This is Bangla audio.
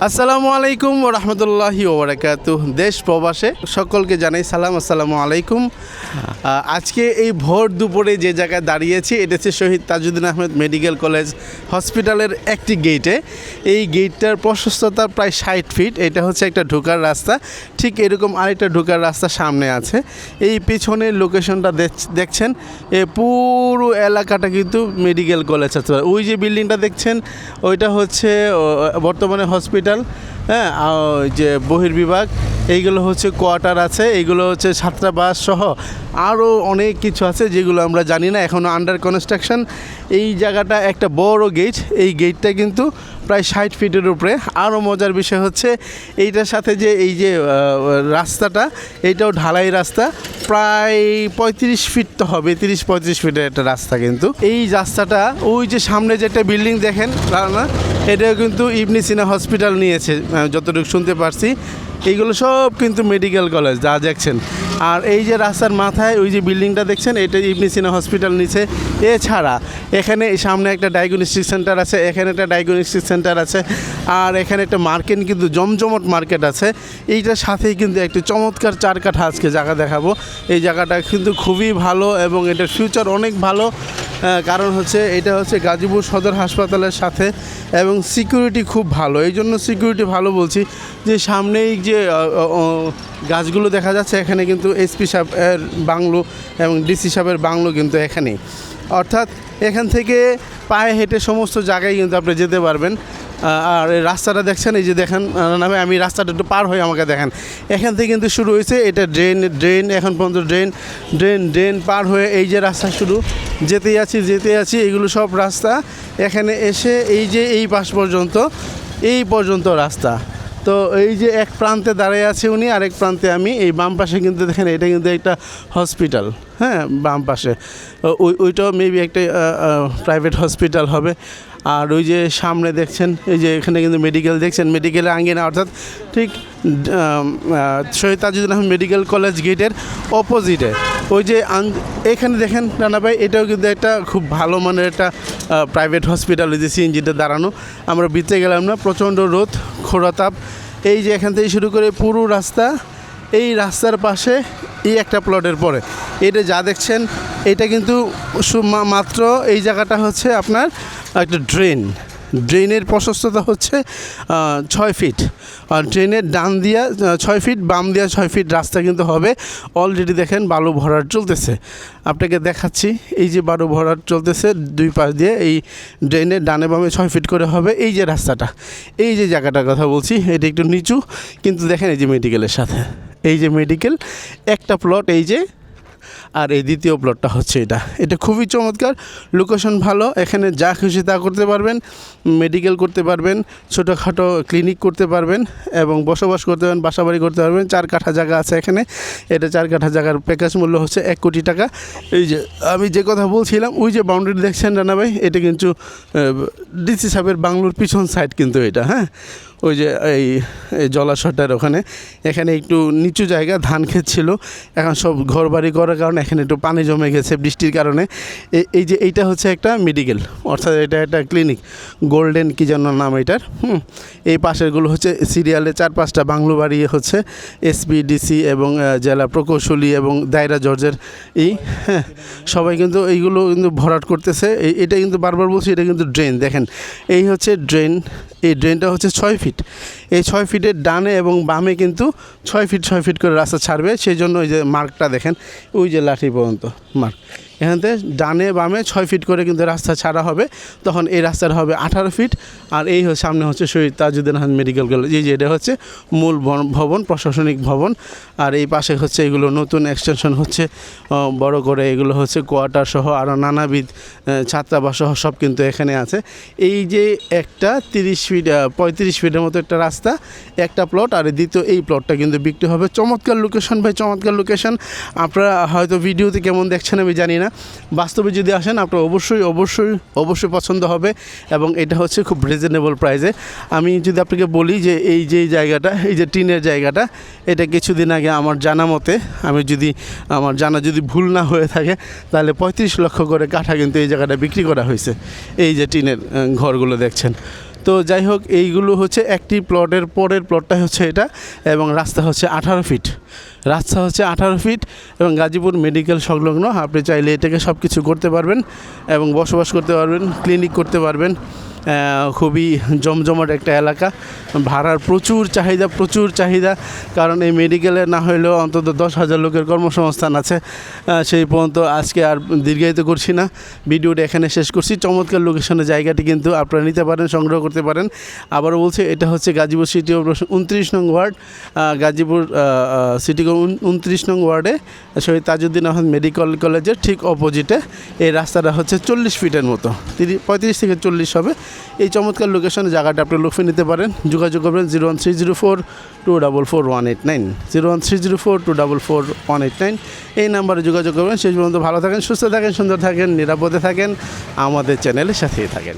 আসসালামু আলাইকুম রহমতুল্লাহি ওবরাকাতু দেশ প্রবাসে সকলকে জানাই সালাম, আসসালামু আলাইকুম। আজকে এই ভোর দুপুরে যে জায়গায় দাঁড়িয়েছি, এটা হচ্ছে শহীদ তাজউদ্দিন আহমেদ মেডিকেল কলেজ হসপিটালের একটি গেটে এই গেটটার প্রশস্ততা প্রায় ষাট ফিট, এটা হচ্ছে একটা ঢোকার রাস্তা। ঠিক এরকম আরেকটা ঢোকার রাস্তা সামনে আছে। এই পেছনের লোকেশনটা দেখ- দেখছেন, এ পুরো এলাকাটা কিন্তু মেডিকেল কলেজ আছে। ওই যে বিল্ডিংটা দেখছেন, ওইটা হচ্ছে বর্তমানে হসপিটাল হসপিটাল হ্যাঁ যে বহির্বিভাগ, এইগুলো হচ্ছে কোয়ার্টার আছে, এইগুলো হচ্ছে ছাত্রাবাস সহ আরও অনেক কিছু আছে যেগুলো আমরা জানি না এখনও আন্ডার কনস্ট্রাকশন এই জায়গাটা একটা বড় গেট এই গেটটা কিন্তু প্রায় ষাট ফিটের উপরে। আরও মজার বিষয় হচ্ছে, এইটার সাথে যে এই যে রাস্তাটা, এইটাও ঢালাই রাস্তা, প্রায় পঁয়ত্রিশ ফিট তো হবে, তিরিশ পঁয়ত্রিশ ফিটের একটা রাস্তা কিন্তু। এই রাস্তাটা, ওই যে সামনে যে একটা বিল্ডিং দেখেন না এটাও কিন্তু ইবনি সিনা হসপিটাল নিয়েছে। যতটুকু শুনতে পারছি, এইগুলো সব কিন্তু মেডিকেল কলেজ, যা দেখছেন। আর এই যে রাস্তার মাথায় ওই যে বিল্ডিংটা দেখছেন, এটা ইবনি সিনা হসপিটাল নিচে। এছাড়া এখানে সামনে একটা ডায়াগনস্টিক সেন্টার আছে, এখানে একটা ডায়াগনস্টিক সেন্টার আছে, আর এখানে একটা মার্কেট, কিন্তু জমজমট মার্কেট আছে। এইটার সাথেই কিন্তু একটি চমৎকার চার কাঠা আজকে জায়গা দেখাবো। এই জায়গাটা কিন্তু খুবই ভালো এবং এটার ফিউচার অনেক ভালো। কারণ হচ্ছে এটা হচ্ছে গাজীপুর সদর হাসপাতালের সাথে এবং সিকিউরিটি খুব ভালো। এই জন্য সিকিউরিটি ভালো বলছি যে সামনেই যে গাছগুলো দেখা যাচ্ছে, এখানে কিন্তু এসপি সাহেবের বাংলো এবং ডিসি সাহেবের বাংলো কিন্তু এখানেই। অর্থাৎ এখান থেকে পায়ে হেঁটে সমস্ত জায়গায় কিন্তু আপনি যেতে পারবেন। আর রাস্তাটা দেখছেন, এই যে দেখেন নামে আমি রাস্তাটা একটু পার হয়ে আমাকে দেখেন। এখান থেকে কিন্তু শুরু হয়েছে, এটা ড্রেন ড্রেন, এখন পর্যন্ত ড্রেন ড্রেন ড্রেন পার হয়ে এই যে রাস্তা শুরু। যেতেই আছি, যেতে আছি, এগুলো সব রাস্তা। এখানে এসে এই যে এই পাশ পর্যন্ত, এই পর্যন্ত রাস্তা। তো এই যে এক প্রান্তে দাঁড়িয়ে আছে উনি, আরেক প্রান্তে আমি। এই বাম পাশে কিন্তু দেখেন, এটা কিন্তু একটা হসপিটাল হ্যাঁ বাম পাশে। ওই, ওইটাও মেবি একটা প্রাইভেট হসপিটাল হবে। আর ওই যে সামনে দেখছেন, এই যে এখানে কিন্তু মেডিকেল দেখছেন মেডিকেলের আঙ্গিনা, অর্থাৎ ঠিক শহীদ তাজুদ্দিন আহমেদ মেডিকেল কলেজ গেটের অপোজিটে ওই যে এখানে দেখেন রানা ভাই, এটাও কিন্তু একটা খুব ভালো মানের একটা প্রাইভেট হসপিটাল ওই যে সিএনজিতে দাঁড়ানো। আমরা বিতে গেলাম না, প্রচণ্ড রোদ খোরাতাপ এই যে এখান থেকে শুরু করে পুরো রাস্তা, এই রাস্তার পাশে এই একটা প্লটের পরে। এটা যা দেখছেন, এটা কিন্তু মাত্র এই জায়গাটা হচ্ছে আপনার একটা ড্রেন। ড্রেনের প্রশস্ততা হচ্ছে ছয় ফিট। আর ড্রেনের ডান দিয়া ছয় ফিট, বাম দিয়া ছয় ফিট রাস্তা কিন্তু হবে। অলরেডি দেখেন বালু ভরাট চলতেছে। আপনাকে দেখাচ্ছি, এই যে বালু ভরাট চলতেছে দুই পাশ দিয়ে, এই ড্রেনের ডানে বামে ছয় ফিট করে হবে এই যে রাস্তাটা। এই যে জায়গাটার কথা বলছি, এটা একটু নিচু। কিন্তু দেখেন এই যে মেডিকেলের সাথে। এই যে মেডিকেল একটা প্লট এই যে আর এই দ্বিতীয় প্লটটা হচ্ছে এটা। এটা খুবই চমৎকার। লোকেশন ভালো। এখানে যা খুশি তা করতে পারবেন। মেডিকেল করতে পারবেন। ছোটোখাটো ক্লিনিক করতে পারবেন এবং বসবাস করতে পারবেন, বাসাবাড়ি করতে পারবেন। চার কাঠা জায়গা আছে এখানে। এটা চার কাঠা জায়গার প্যাকেজ মূল্য হচ্ছে এক কোটি টাকা। এই যে, আমি যে কথা বলছিলাম, ওই যে বাউন্ডারি দেখছেন রানা ভাই, এটা কিন্তু ডিসি সাহেবের বাংলোর পিছন সাইড কিন্তু এটা হ্যাঁ? ওই যে এই জলাশয়টার ওখানে। এখানে একটু নিচু জায়গা, ধান ক্ষেত ছিল। এখন সব ঘর বাড়ি করার কারণে এখানে একটু পানি জমে গেছে বৃষ্টির কারণে। এই যে এইটা হচ্ছে একটা মেডিকেল অর্থাৎ এটা একটা ক্লিনিক গোল্ডেন কী যেন নাম এটার, হুম? এই পাশেরগুলো হচ্ছে সিরিয়ালে চার পাঁচটা বাংলো বাড়ি হচ্ছে। এসপি ডিসি এবং জেলা প্রকৌশলী এবং দায়রা জর্জের এই হ্যাঁ সবাই কিন্তু এইগুলো কিন্তু ভরাট করতেছে। এটা কিন্তু বারবার বলছি, এটা কিন্তু ড্রেন দেখেন, এই হচ্ছে ড্রেন এই ড্রেনটা হচ্ছে ছয় ফিট এই ছয় ফিটের ডানে এবং বামে কিন্তু ছয় ফিট ছয় ফিট করে রাস্তা ছাড়বে। সেই জন্য ওই যে মার্কটা দেখেন, ওই যে লাঠি পর্যন্ত মার্ক। এখান থেকে ডানে বামে ছয় ফিট করে কিন্তু রাস্তা ছাড়া হবে। তখন এই রাস্তাটা হবে আঠারো ফিট আর এই সামনে হচ্ছে শহীদ তাজুদ্দিন আহমেদ মেডিকেল কলেজ এই যে এটা হচ্ছে মূল ভবন- প্রশাসনিক ভবন। আর এই পাশে হচ্ছে এগুলো নতুন এক্সটেনশন হচ্ছে। বড় করে এগুলো হচ্ছে কোয়ার্টার সহ আরও নানাবিধ ছাত্রাবাস সহ সব কিন্তু এখানে আছে। এই যে একটা তিরিশ ফিট পঁয়ত্রিশ ফিটের মতো একটা রাস্তা, একটা প্লট আর দ্বিতীয় এই প্লটটা কিন্তু বিক্রি হবে। চমৎকার লোকেশন ভাই, চমৎকার লোকেশন আপনারা হয়তো ভিডিওতে কেমন দেখছেন আমি জানি না। বাস্তবে যদি আসেন, আপনার অবশ্যই অবশ্যই অবশ্যই পছন্দ হবে এবং এটা হচ্ছে খুব রিজনেবল প্রাইসে আমি যদি আপনাকে বলি যে এই যে জায়গাটা, এই যে টিনের জায়গাটা, এটা কিছুদিন আগে আমার জানা মতে, আমি যদি, আমার জানা যদি ভুল না হয়ে থাকে, তাহলে পঁয়ত্রিশ লক্ষ করে কাঠা কিন্তু এই জায়গাটা বিক্রি করা হয়েছে। এই যে টিনের ঘরগুলো দেখছেন। তো যাই হোক এইগুলো হচ্ছে একটি প্লটের পরের প্লটটা হচ্ছে এটা এবং রাস্তা হচ্ছে আঠারো ফিট। রাস্তা হচ্ছে আঠারো ফিট এবং গাজীপুর মেডিকেল সংলগ্ন। আপনি চাইলে এটাকে সব কিছু করতে পারবেন এবং বসবাস করতে পারবেন, ক্লিনিক করতে পারবেন। খুবই জমজমাট একটা এলাকা। ভাড়ার প্রচুর চাহিদা প্রচুর চাহিদা। কারণ এই মেডিকেলে না হলেও অন্তত দশ হাজার লোকের কর্মসংস্থান আছে। সেই পর্যন্ত আজকে আর দীর্ঘায়িত করছি না। ভিডিওটা এখানে শেষ করছি। চমৎকার লোকেশনের জায়গাটি কিন্তু আপনারা নিতে পারেন, সংগ্রহ করতে পারেন। আবারও বলছি, এটা হচ্ছে গাজীপুর সিটি উনত্রিশ নং ওয়ার্ড। গাজীপুর সিটি উনত্রিশ নং ওয়ার্ডে শহীদ তাজউদ্দিন আহমেদ মেডিকেল কলেজের ঠিক অপোজিটে এই রাস্তাটা হচ্ছে চল্লিশ ফিটের মতো। তিরিশ, পঁয়ত্রিশ থেকে চল্লিশ হবে। এই চমৎকার লোকেশনে জায়গাটা আপনি লক্ষ্য নিতে পারেন। যোগাযোগ করবেন zero one three zero four two double four one eight nine zero one three zero four two double four one eight nine এই নাম্বারে যোগাযোগ করবেন। শেষ পর্যন্ত ভালো থাকেন, সুস্থ থাকেন, সুন্দর থাকেন, নিরাপদে থাকেন। আমাদের চ্যানেলের সাথেই থাকেন।